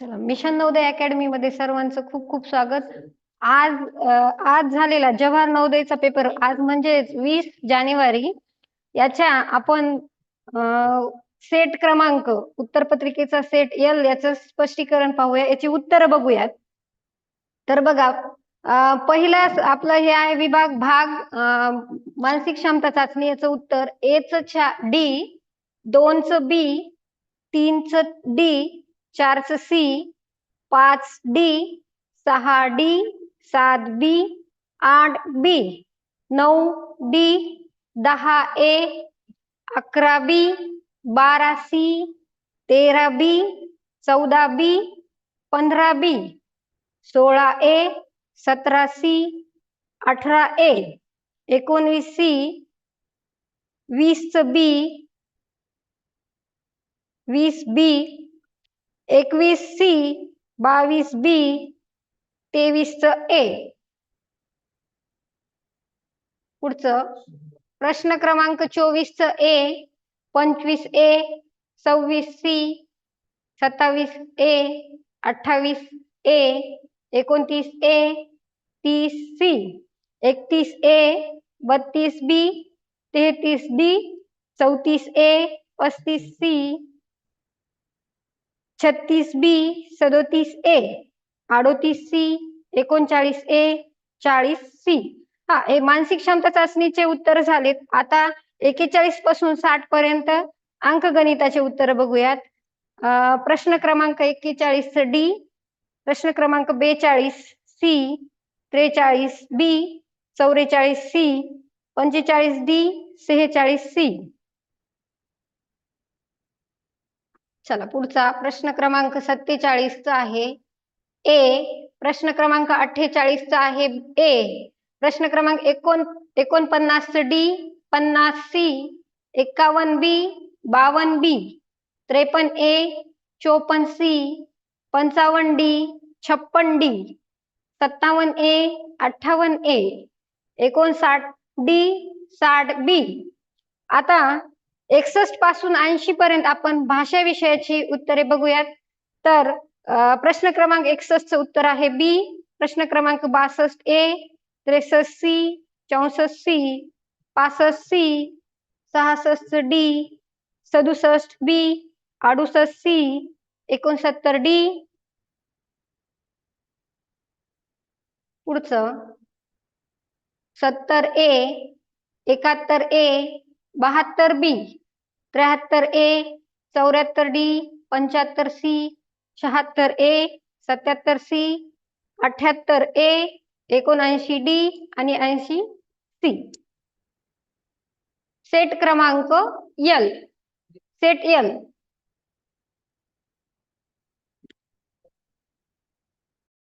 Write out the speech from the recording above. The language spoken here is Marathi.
चला मिशन नवोदय अकॅडमी मध्ये सर्वांचं खूप खूप स्वागत. आज आज झालेला जवाहर नवोदयचा पेपर आज म्हणजे वीस जानेवारी. याच्या आपण सेट क्रमांक उत्तर पत्रिकेचा सेट एल याचं स्पष्टीकरण पाहूया याची उत्तर बघूयात. तर बघा पहिला आपला हे आहे विभाग भाग मानसिक क्षमता चाचणी याचं उत्तर एच छा डी दोनच बी तीनच डी चारच सी पाच डी सहा डी सात बी आठ बी नऊ डी दहा ए अकरा बी बारा सी तेरा बी चौदा बी पंधरा बी सोळा ए सतरा सी अठरा ए एकोणवीस सी वीस बी वीस बी एकवीस सी बावीस बी तेवीस ए. पुढचं प्रश्न क्रमांक चोवीस ए पंचवीस ए सव्वीस सी सत्तावीस ए अठ्ठावीस ए एकोणतीस ए तीस सी. एकतीस ए बत्तीस बी तेहतीस डी चौतीस ए पस्तीस सी छत्तीस बी सदोतीस ए अडोतीस सी एकोणचाळीस ए चाळीस सी. हा हे मानसिक क्षमता चाचणीचे उत्तर झालेत. आता एकेचाळीसपासून साठ पर्यंत अंकगणिताचे उत्तर बघूयात. प्रश्न क्रमांक एक्केचाळीस डी प्रश्न क्रमांक बेचाळीस सी त्रेचाळीस बी चौवेचाळीस सी पंचेचाळीस डी सेहेचाळीस सी. चला पुढचा प्रश्न क्रमांक सत्तेचाळीसचा आहे. ए प्रश्न क्रमांक अठ्ठेचाळीसचा आहे. ए प्रश्न क्रमांक एकोण एकोणपन्नास डी पन्नास सी एक्कावन्न बी बावन्न बी त्रेपन्न ए चोपन्न सी पंचावन्न डी छप्पन डी सत्तावन्न ए अठ्ठावन्न ए एकोणसाठ डी साठ बी. आता एकसष्टपासून ऐंशी पर्यंत आपण भाषा विषयाची उत्तरे बघूयात. तर प्रश्न क्रमांक एकसष्टचं उत्तर आहे बी प्रश्न क्रमांक बासष्ट ए त्रेसष्ट सी चौसष्ट सी पासष्ट सी सहासष्ट डी सदुसष्ट बी अडुसष्ट सी एकोणसत्तर डी पुढचं. सत्तर ए एकाहत्तर ए बहात्तर बी त्र्याहत्तर ए चौऱ्याहत्तर डी पंच्याहत्तर सी शहात्तर ए सत्याहत्तर सी अठ्याहत्तर ए एकोणऐंशी डी आणि ऐंशी सी. सेट क्रमांक यल सेट यल